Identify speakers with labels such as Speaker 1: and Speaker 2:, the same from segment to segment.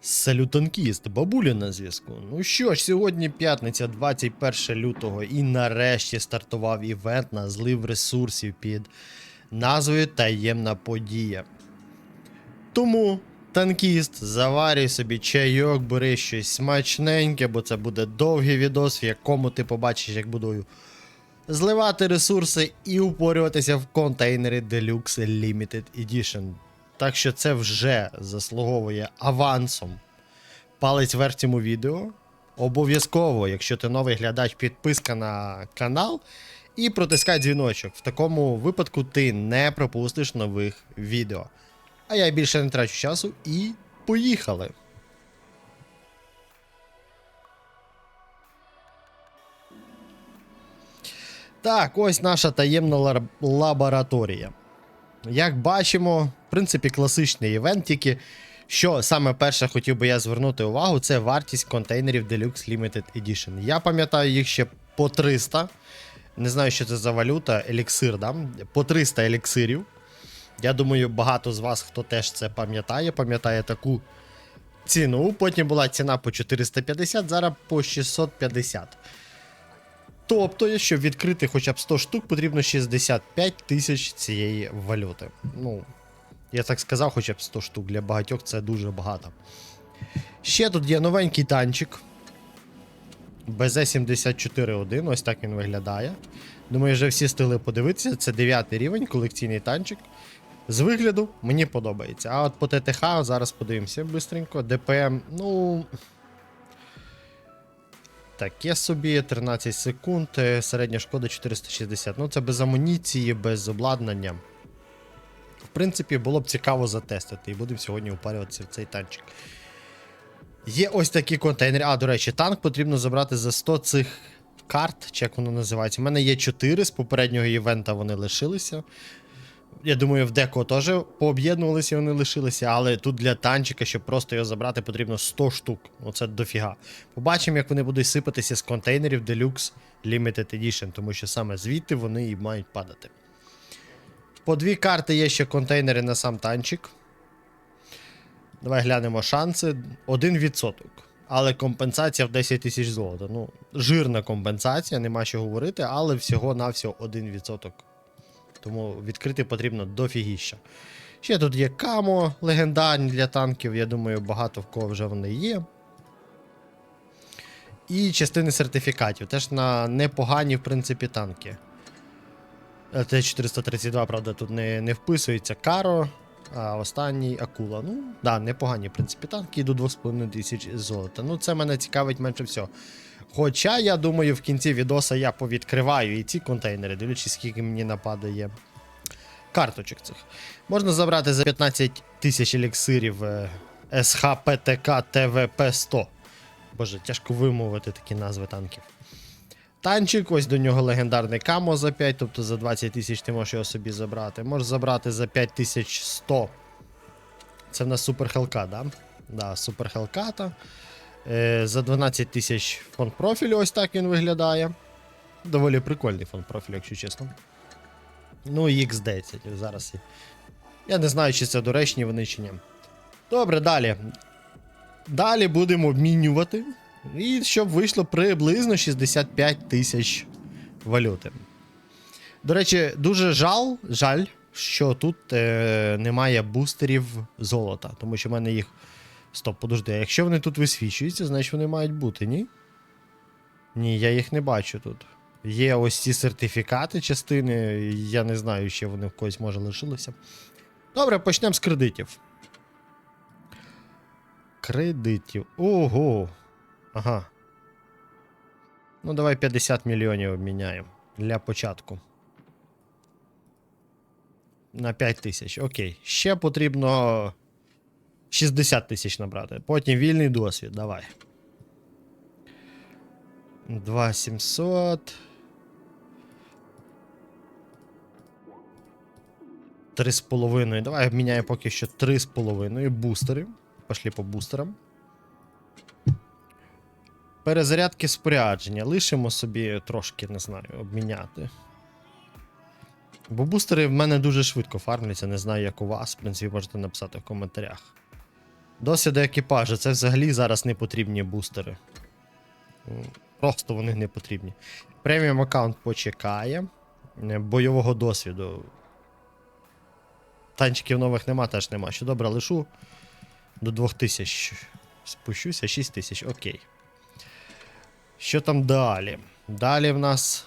Speaker 1: Салютанкіст, бабуля на зв'язку. Ну що ж, сьогодні п'ятниця, 21 лютого, і нарешті стартував івент на злив ресурсів під назвою Таємна подія. Тому, танкіст, заварюй собі чайок, бери щось смачненьке, бо це буде довгий відос, в якому ти побачиш, як буду зливати ресурси і упорюватися в контейнери Deluxe Limited Edition. Так що це вже заслуговує авансом. Палець вверх цьому відео. Обов'язково, якщо ти новий глядач, підписка на канал і протискай дзвіночок. В такому випадку ти не пропустиш нових відео. А я більше не трачу часу і поїхали. Так, ось наша таємна лабораторія. Як бачимо, в принципі, класичний івент, тільки що саме перше хотів би я звернути увагу, це вартість контейнерів Deluxe Limited Edition. Я пам'ятаю їх ще по 300. Не знаю, що це за валюта, еліксир, да? по 300 еліксирів. Я думаю, багато з вас, хто теж це пам'ятає, пам'ятає таку ціну. Потім була ціна по 450, зараз по 650. Тобто, щоб відкрити хоча б 100 штук, потрібно 65 тисяч цієї валюти. Ну, я так сказав, хоча б 100 штук. Для багатьох це дуже багато. Ще тут є новенький танчик. BZ-74-1, ось так він виглядає. Думаю, вже всі стили подивитися. Це 9 рівень, колекційний танчик. З вигляду мені подобається. А от по ТТХ зараз подивимося бистренько. ДПМ, ну. Таке собі 13 секунд, е, середня шкода 460. Ну це без амуніції, без обладнання. В принципі, було б цікаво затестити, і будемо сьогодні упарюватися в цей танчик. Є ось такі контейнери. А, до речі, танк потрібно забрати за 100 цих карт, чи як воно називається. У мене є 4 з попереднього івента вони лишилися. Я думаю, в декого теж пооб'єднувалися, вони лишилися, але тут для танчика, щоб просто його забрати, потрібно 100 штук. Оце дофіга. Побачимо, як вони будуть сипатися з контейнерів Deluxe Limited Edition, тому що саме звідти вони і мають падати. По дві карти є ще контейнери на сам танчик. Давай глянемо шанси. 1%. Але компенсація в 10 тисяч золота. Ну, жирна компенсація, нема що говорити, але всього-навсього 1%. Тому відкрити потрібно дофігіща. Ще тут є камо легендарні для танків. Я думаю, багато в кого вже вони є. І частини сертифікатів. Теж на непогані, в принципі, танки. Т-432, правда, тут не, не вписується Каро, а останній Акула. Ну, да, непогані, в принципі, танки до 2,5 тисяч золота. Ну, це мене цікавить менше всього. Хоча, я думаю, в кінці відоса я повідкриваю і ці контейнери, дивлячись, скільки мені нападає карточок цих. Можна забрати за 15 тисяч еліксирів е, СХПТК ТВП-100. Боже, тяжко вимовити такі назви танків. Танчик, ось до нього легендарний камо за 5, тобто за 20 тисяч ти можеш його собі забрати. Можеш забрати за 5100. Це в нас супер хелка, да? Да, супер хелката. Е, за 12 тисяч фонд профілю, ось так він виглядає. Доволі прикольний фонд профілю, якщо чесно. Ну, і X10 зараз. Я не знаю, чи це доречні вони чи ні. Добре, далі. Далі будемо обмінювати. І щоб вийшло приблизно 65 тисяч валюти. До речі, дуже жаль, жаль що тут е, немає бустерів золота, тому що в мене їх. Стоп, подожди, якщо вони тут висвічуються, значить вони мають бути, ні? Ні, я їх не бачу тут. Є ось ці сертифікати частини, я не знаю, ще вони в когось може лишилися. Добре, почнемо з кредитів. Кредитів. Ого. Ага. Ну, давай 50 мільйонів обміняємо для початку. На 5 тисяч. Окей. Ще потрібно 60 тисяч набрати. Потім вільний досвід. Давай. 2700. 3,5. Давай обміняємо поки що 3,5 бустери. Пошли по бустерам. Перезарядки спорядження. Лишимо собі трошки, не знаю, обміняти. Бо бустери в мене дуже швидко фармляться, не знаю, як у вас. В принципі, можете написати в коментарях. Досвіду екіпажу, це взагалі зараз не потрібні бустери. Просто вони не потрібні. Преміум аккаунт почекає. Бойового досвіду. Танчиків нових нема, теж нема. Що добре, лишу до 2000. Спущуся, 6000, окей. Що там далі? Далі в нас.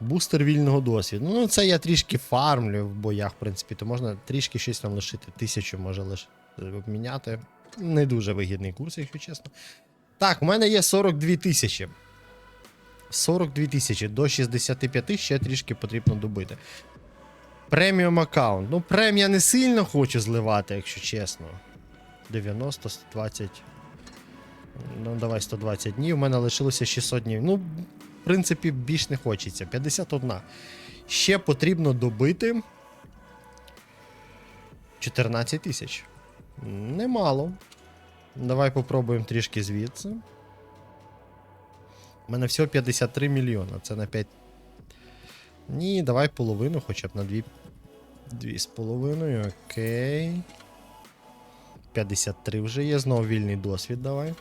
Speaker 1: Бустер вільного досвіду. Ну, це я трішки фармлю в боях, в принципі, то можна трішки щось там лишити. Тисячу може лише обміняти. Не дуже вигідний курс, якщо чесно. Так, у мене є 42 тисячі. 42 тисячі до 65 ще трішки потрібно добити. Преміум аккаунт. Ну, прем я не сильно хочу зливати, якщо чесно. 90, 120. Ну, давай 120 днів. У мене лишилося 600 днів. Ну, в принципі, більш не хочеться. 51. Ще потрібно добити 14 тисяч. Немало. Давай попробуємо трішки звідси. У мене всього 53 мільйона. Це на 5. Ні, давай половину, хоча б на 2. 2,5. Окей. 53 вже є. Знову вільний досвід давай.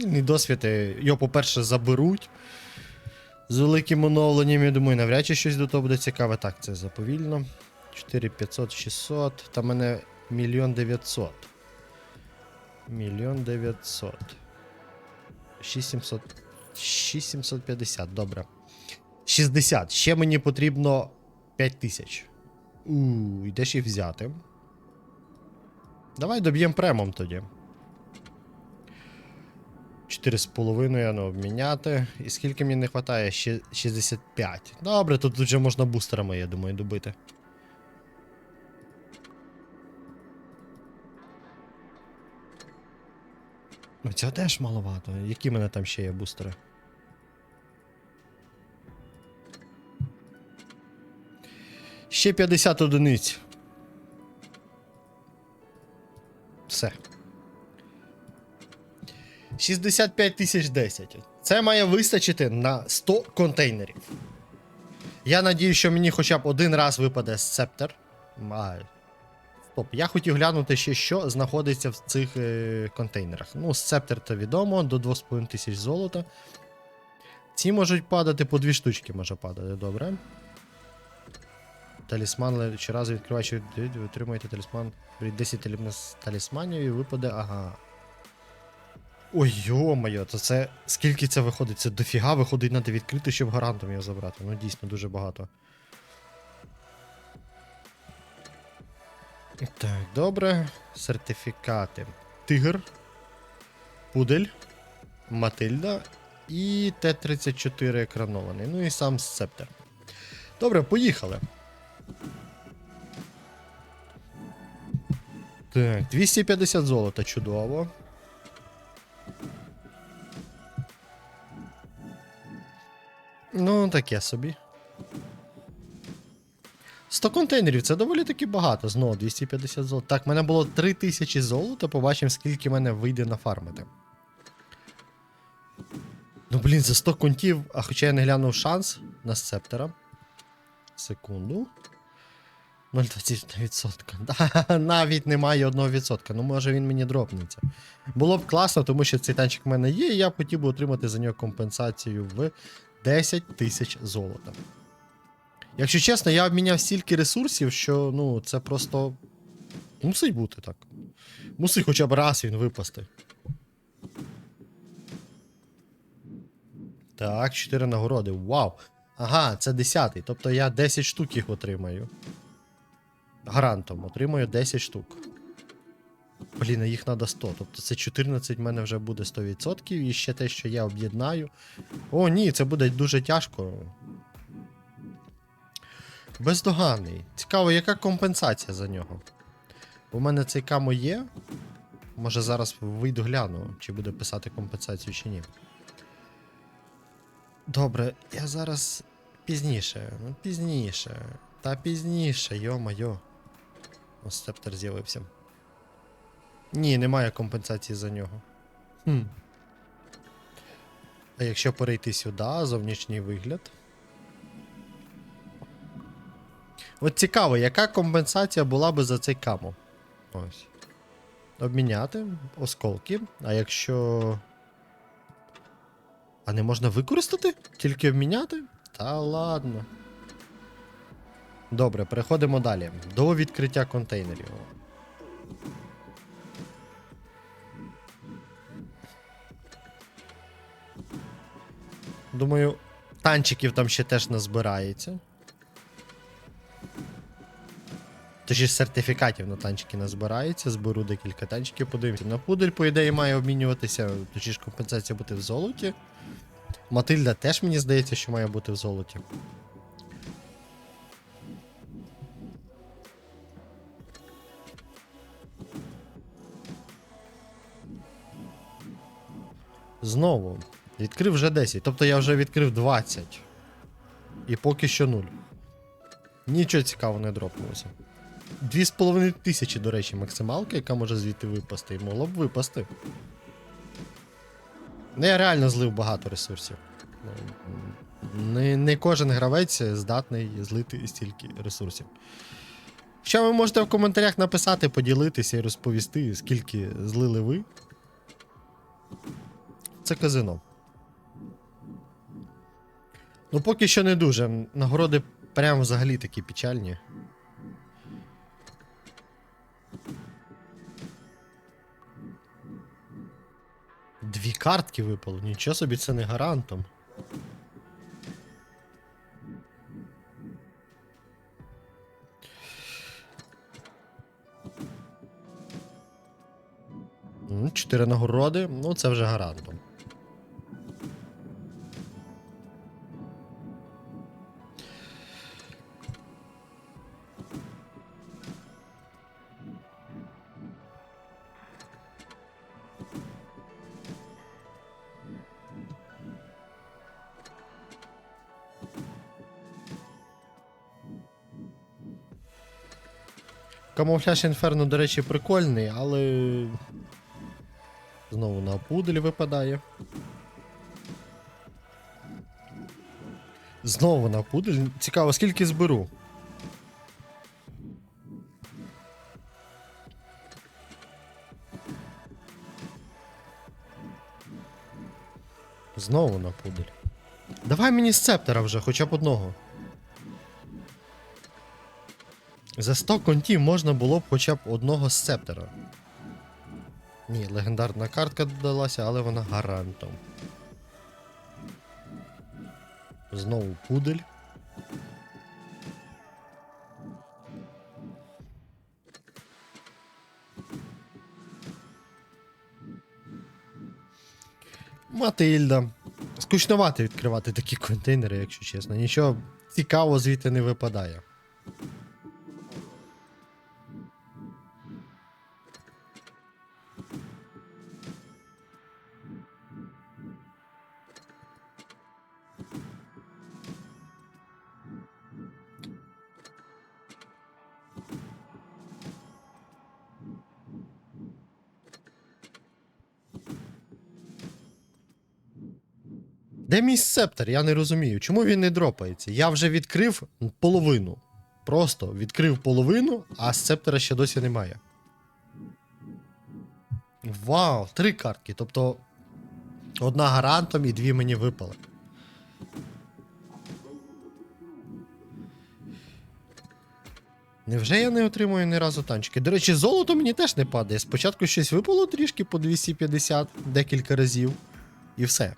Speaker 1: Вільний досвід. Його, по-перше, заберуть. З великим оновленням, я думаю, навряд чи щось до того буде цікаве. Так, це заповільно. 4500, 600. Та мене мільйон 900. Мільйон 900. 6700. 6750, добре. 60. Ще мені потрібно 5000. Ууу, і де ще взяти? Давай доб'ємо премом тоді. 4,5 ну, обміняти. І скільки мені не вистачає? Ще 65. Добре, тут вже можна бустерами, я думаю, добити. Ну, цього теж маловато. Які в мене там ще є бустери? Ще 50 одиниць. Все. 65 тисяч 10. Це має вистачити на 100 контейнерів. Я надію, що мені хоча б один раз випаде сцептер. А, Стоп, я хотів глянути ще, що знаходиться в цих е, контейнерах. Ну, сцептер то відомо, до 2,5 тисяч золота. Ці можуть падати, по дві штучки може падати, добре. Талісман щоразу відкриваючи, отримуєте талісман. Беріть 10 талімас- талісманів і випаде. Ага. Ой, йо-моє, то це. Скільки це виходить? Це дофіга виходить, треба відкрити, щоб гарантом його забрати. Ну дійсно дуже багато. Так, добре. Сертифікати. Тигр. Пудель. Матильда. І Т-34 екранований. Ну і сам сцептер. Добре, поїхали. Так, 250 золота, чудово. Ну, таке собі. 100 контейнерів це доволі таки багато. Знову 250 золота. Так, в мене було 3000 золота, побачимо, скільки мене вийде нафармити. Ну, блін, за 100 контів, а хоча я не глянув шанс на сцептера. Секунду. 0,21%. Навіть немає 1%. Ну, може він мені дропнеться. Було б класно, тому що цей танчик в мене є, і я хотів би отримати за нього компенсацію в 10 тисяч золота. Якщо чесно, я обміняв стільки ресурсів, що ну, це просто. Мусить бути так. Мусить хоча б раз він випасти. Так, 4 нагороди. Вау! Ага, це 10. Тобто я 10 штук їх отримаю. Гарантом отримаю 10 штук. Блін, а їх треба 100. Тобто це 14 в мене вже буде 100%. І ще те, що я об'єднаю. О, ні, це буде дуже тяжко. Бездоганний. Цікаво, яка компенсація за нього? У мене цей камо є. Може зараз вийду гляну, чи буде писати компенсацію, чи ні. Добре, я зараз пізніше. Ну, пізніше. Та пізніше, йо-майо. Ось септер з'явився. Ні, немає компенсації за нього. Хм. А якщо перейти сюди, зовнішній вигляд. От цікаво, яка компенсація була би за цей камо? Ось. обміняти осколки. А якщо. А не можна використати? Тільки обміняти? Та ладно. Добре, переходимо далі. До відкриття контейнерів. Думаю, танчиків там ще теж назбирається. Тож із сертифікатів на танчики назбирається, зберу декілька танчиків, подивимося. На пудель, по ідеї, має обмінюватися, точніше компенсація бути в золоті. Матильда теж мені здається, що має бути в золоті. Знову. Відкрив вже 10. Тобто я вже відкрив 20. І поки що 0. Нічого цікавого не дропнулося. 2,5 тисячі, до речі, максималка, яка може звідти випасти, і могло б випасти. Ну, я реально злив багато ресурсів. Ну, Не, не кожен гравець здатний злити стільки ресурсів. Що ви можете в коментарях написати, поділитися і розповісти, скільки злили ви. Це казино. Ну, поки що не дуже. Нагороди прям взагалі такі печальні. Дві картки випало, нічого собі це не гарантом. Чотири нагороди, ну це вже гарантом. Камуфляж Інферно, до речі, прикольний, але. Знову на пудель випадає. Знову на пудель. Цікаво, скільки зберу. Знову на пудель. Давай мені сцептера вже, хоча б одного. За 100 контів можна було б хоча б одного сцептера. Ні, легендарна картка додалася, але вона гарантом. Знову пудель. Матильда. Скучновато відкривати такі контейнери, якщо чесно. Нічого цікавого звідти не випадає. Де мій сцептер? Я не розумію. Чому він не дропається? Я вже відкрив половину. Просто відкрив половину, а сцептера ще досі немає. Вау, три картки. Тобто одна гарантом і дві мені випали. Невже я не отримую ні разу танчики? До речі, золото мені теж не падає. Спочатку щось випало трішки по 250 декілька разів. І все.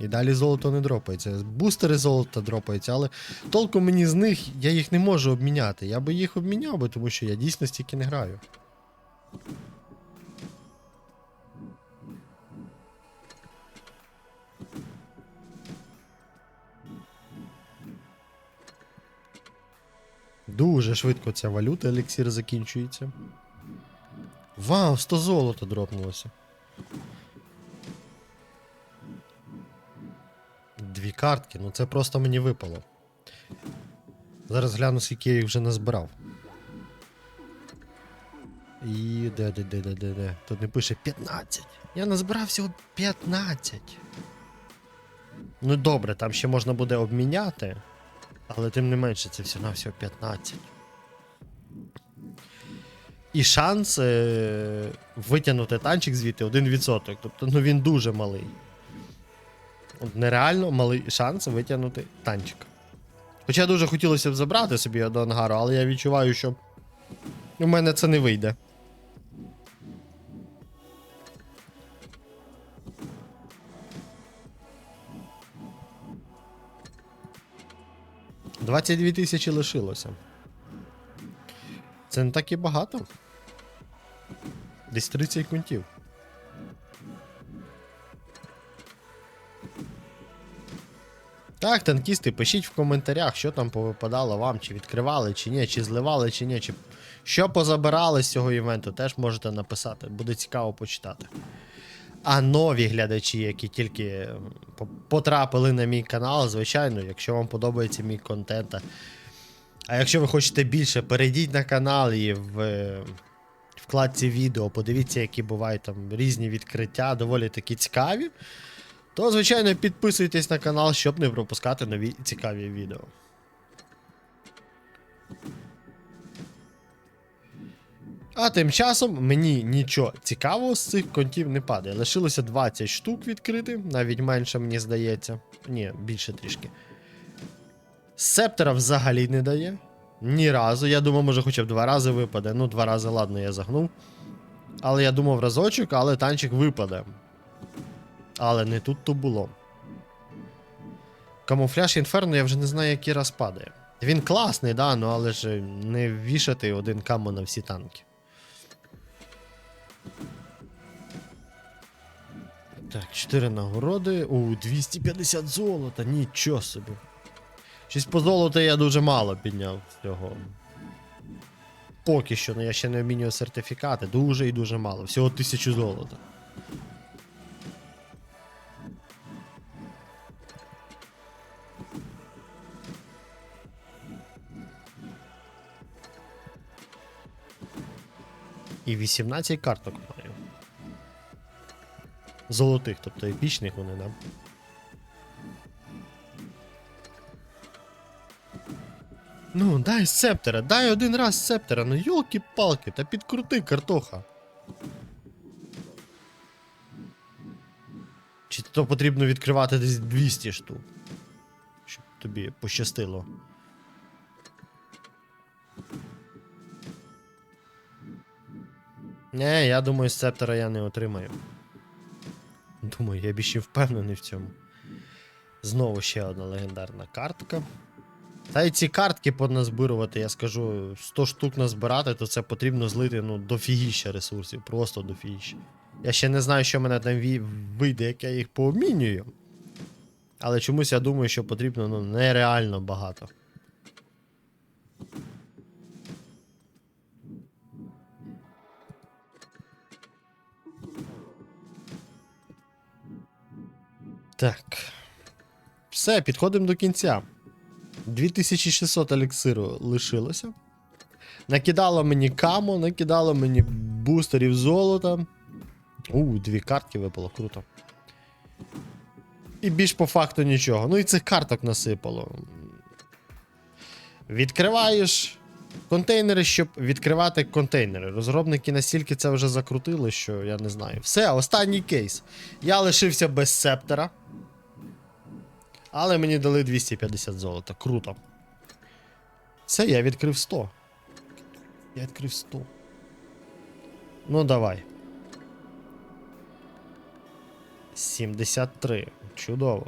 Speaker 1: І далі золото не дропається. Бустери золота дропаються, але толку мені з них я їх не можу обміняти. Я би їх обміняв би, тому що я дійсно стільки не граю. Дуже швидко ця валюта еліксір закінчується. Вау, 100 золота дропнулося. Дві картки, ну це просто мені випало. Зараз гляну, скільки я їх вже назбирав. І де, де, де, де, де, де. Тут не пише 15. Я назбирав всього 15. Ну добре, там ще можна буде обміняти. Але тим не менше, це все на всього 15. І шанс е- витягнути танчик звідти 1%. Тобто ну він дуже малий. Нереально малий шанс витягнути танчик. Хоча дуже хотілося б забрати собі до ангару, але я відчуваю, що у мене це не вийде. Двадцять дві тисячі лишилося. Це не так і багато. Десь 30 кунтів. Так, танкісти, пишіть в коментарях, що там повипадало вам, чи відкривали, чи ні, чи зливали, чи ні, чи що позабирали з цього івенту, теж можете написати. Буде цікаво почитати. А нові глядачі, які тільки потрапили на мій канал, звичайно, якщо вам подобається мій контент. А якщо ви хочете більше, перейдіть на канал і в вкладці відео, подивіться, які бувають там різні відкриття, доволі такі цікаві. То, звичайно, підписуйтесь на канал, щоб не пропускати нові цікаві відео. А тим часом мені нічого цікавого з цих контів не падає. Лишилося 20 штук відкрити, навіть менше, мені здається. Ні, більше трішки. Септера взагалі не дає. Ні разу. Я думав, може хоча б два рази випаде. Ну, два рази, ладно, я загнув. Але я думав разочок, але танчик випаде. Але не тут то було. Камуфляж інферно я вже не знаю, який раз падає. Він класний, да, ну але ж не вішати один камо на всі танки. Так, 4 нагороди. У 250 золота, нічого собі. Щось по золоту я дуже мало підняв з цього. Поки що, ну я ще не обмінюю сертифікати. Дуже і дуже мало. Всього 1000 золота. І 18 карток маю. Золотих, тобто епічних вони, да? Ну, дай септера, дай один раз септера, ну йолки-палки, та підкрути картоха. Чи то потрібно відкривати десь 200 штук, щоб тобі пощастило. Не, я думаю, септера я не отримаю. Думаю, я більше впевнений в цьому. Знову ще одна легендарна картка. Та й ці картки поназбирувати, я скажу, 100 штук назбирати, то це потрібно злити ну, дофігіща ресурсів, просто дофігіща. Я ще не знаю, що мене там вийде, як я їх пообмінюю. Але чомусь я думаю, що потрібно ну, нереально багато. Так. Все, підходимо до кінця. 2600 еліксиру лишилося. Накидало мені камо, накидало мені бустерів золота. У, дві картки випало, круто. І більш по факту нічого. Ну і цих карток насипало. Відкриваєш контейнери, щоб відкривати контейнери. Розробники настільки це вже закрутили, що я не знаю. Все, останній кейс. Я лишився без септера. Але мені дали 250 золота. Круто. Все, я відкрив 100. Я відкрив 100. Ну, давай. 73. Чудово.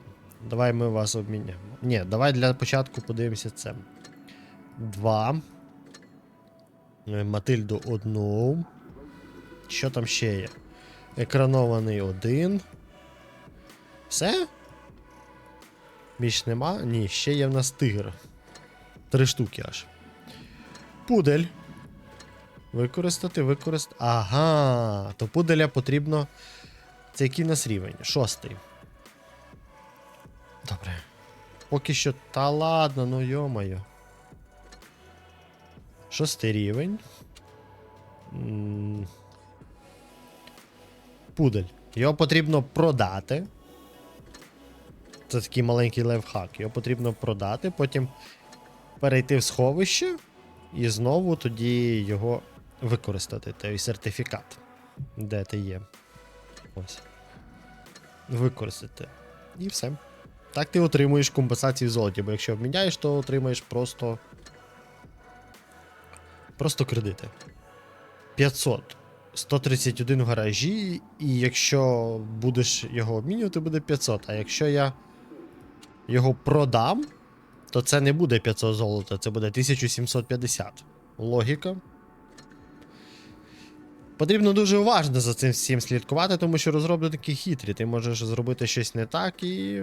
Speaker 1: Давай ми вас обміняємо. Ні, давай для початку подивимося це. 2. Матильду 1. Що там ще є? Екранований 1. Все? Більш нема? Ні, ще є в нас тигр. Три штуки аж. Пудель. Використати, використати. Ага. То пуделя потрібно. Це який в нас рівень? Шостий. Добре. Поки що. Та ладно, ну йомайо. Шостий рівень. Пудель. Його потрібно продати. Це такий маленький лайфхак. Його потрібно продати, потім перейти в сховище і знову тоді його використати той сертифікат. Де ти є. Ось. Використати. І все. Так ти отримуєш компенсацію золоті, бо якщо обміняєш, то отримаєш просто. Просто кредити. 500. 131 в гаражі, і якщо будеш його обмінювати, буде 500. А якщо я його продам, то це не буде 500 золота, це буде 1750. Логіка. Потрібно дуже уважно за цим всім слідкувати, тому що розробники хитрі. Ти можеш зробити щось не так і.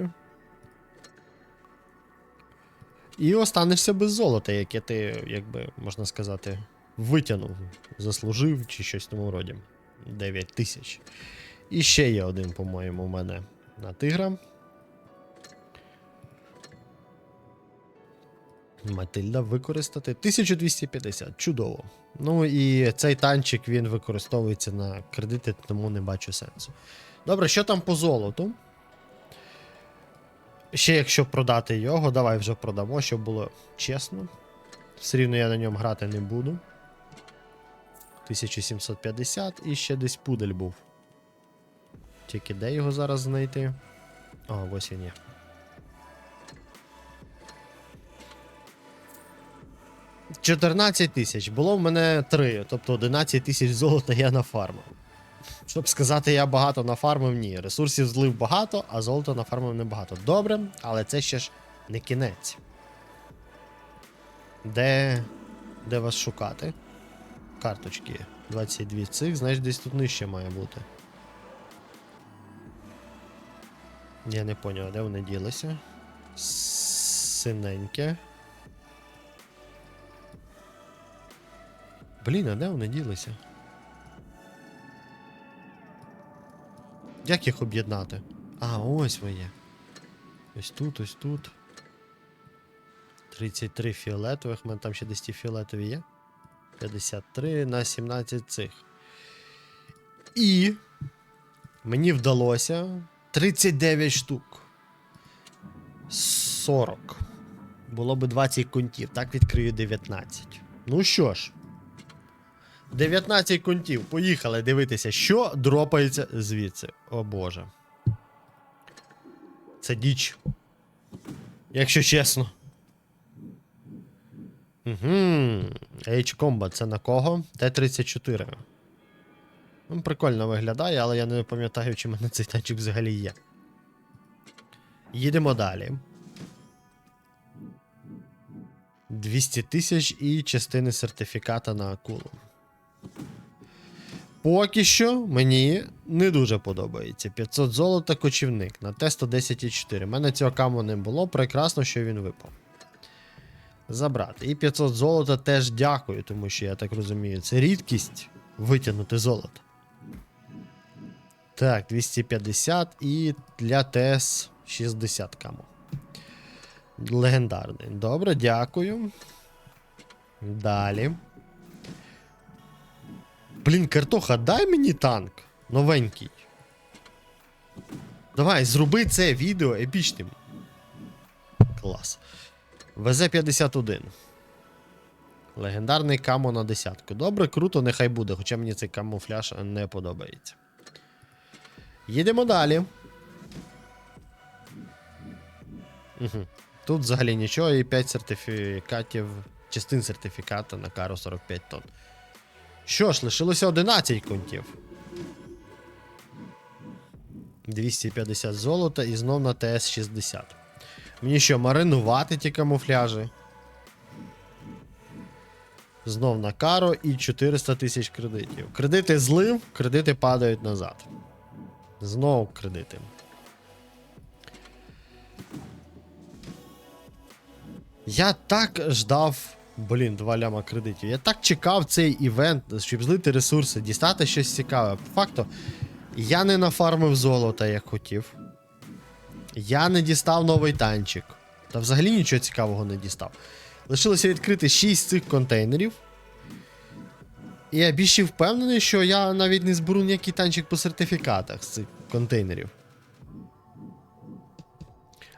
Speaker 1: І останешся без золота, яке ти, якби, можна сказати, витягнув, заслужив чи щось в тому роді. 9 тисяч. І ще є один, по-моєму, у мене на тигра. Матильда використати 1250. Чудово. Ну і цей танчик він використовується на кредити, тому не бачу сенсу. Добре, що там по золоту? Ще якщо продати його, давай вже продамо, щоб було чесно. Все рівно я на ньому грати не буду. 1750 і ще десь пудель був. Тільки де його зараз знайти? О, ось він є. Чотирнадцять тисяч. Було в мене 3, тобто 11 тисяч золота я нафармив. Щоб сказати, я багато нафармив, ні. Ресурсів злив багато, а золота нафармив небагато. Добре, але це ще ж не кінець. Де. Де вас шукати? Карточки. 22 цих, значить десь тут нижче має бути. Я не поняв, де вони ділися. Синеньке. Блін, а де вони ділися? Як їх об'єднати? А, ось ви є. Ось тут, ось тут. 33 фіолетових, у мене там ще десь ті фіолетові є. 53 на 17 цих. І мені вдалося 39 штук. 40. Було би 20 контів. Так відкрию 19. Ну що ж. 19 контів. Поїхали дивитися, що дропається звідси. О боже. Це діч. Якщо чесно. Угу. H-Combat це на кого? Т-34. Ну, прикольно виглядає, але я не пам'ятаю, чи в мене цей танчик взагалі є. Їдемо далі. 200 тисяч і частини сертифіката на акулу. Поки що мені не дуже подобається. 500 золота кочівник на Т-110,4. У мене цього каму не було, прекрасно, що він випав. Забрати. І 500 золота теж дякую, тому що я так розумію, це рідкість витягнути золото. Так, 250 і для ТС 60 каму. Легендарний. Добре, дякую. Далі. Блін, картоха, дай мені танк. Новенький. Давай, зроби це відео епічним. Клас. ВЗ-51. Легендарний камо на десятку. Добре, круто, нехай буде, хоча мені цей камуфляж не подобається. Їдемо далі. Угу. Тут взагалі нічого, і 5 сертифікатів, частин сертифіката на кару 45 тонн. Що ж, лишилося 11 контів. 250 золота і знов на ТС-60. Мені що, маринувати ті камуфляжі? Знов на каро і 400 тисяч кредитів. Кредити злив, кредити падають назад. Знову кредити. Я так ждав. Блін, два ляма кредитів. Я так чекав цей івент, щоб злити ресурси, дістати щось цікаве. По факту, я не нафармив золота, як хотів. Я не дістав новий танчик. Та взагалі нічого цікавого не дістав. Лишилося відкрити 6 цих контейнерів. І я більше впевнений, що я навіть не зберу ніякий танчик по сертифікатах з цих контейнерів.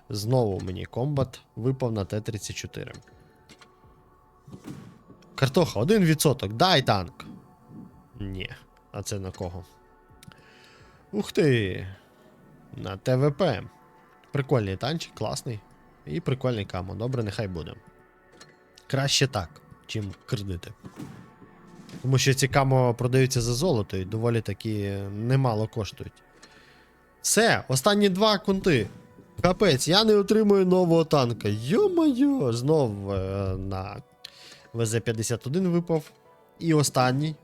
Speaker 1: Знову мені комбат випав на Т-34. Картоха, 1%. Дай танк. Ні. А це на кого? Ух ти! На ТВП. Прикольний танчик, класний. І прикольний камо. Добре, нехай буде. Краще так, чим кредити. Тому що ці камо продаються за золото і доволі таки немало коштують. Все, останні два кунти. Капець, я не отримую нового танка. Йо-моє, знов е, на ВЗ-51 випав. І останній.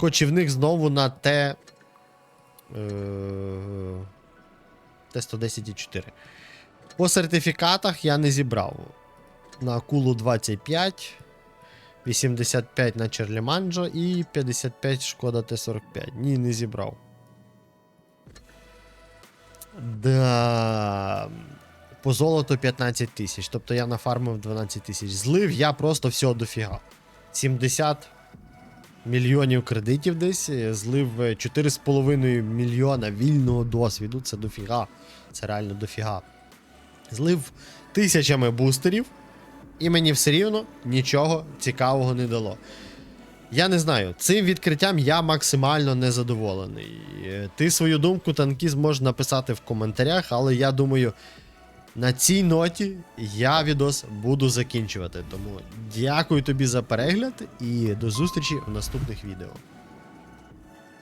Speaker 1: Кочівник знову на Т. Е, Т-110,4. По сертифікатах я не зібрав. На акулу 25, 85 на Черліманджо і 55 шкода Т-45. Ні, не зібрав. Да. По золоту 15 тисяч. Тобто я нафармив 12 тисяч. Злив я просто всього дофіга. 70 мільйонів кредитів десь. е, Злив е, 4,5 мільйона вільного досвіду. Це дофіга. Це реально дофіга. Злив тисячами бустерів. І мені все рівно нічого цікавого не дало. Я не знаю, цим відкриттям я максимально незадоволений. Е, Ти свою думку танкіз можеш написати в коментарях, але я думаю, на цій ноті я відос буду закінчувати. Тому дякую тобі за перегляд і до зустрічі в наступних відео.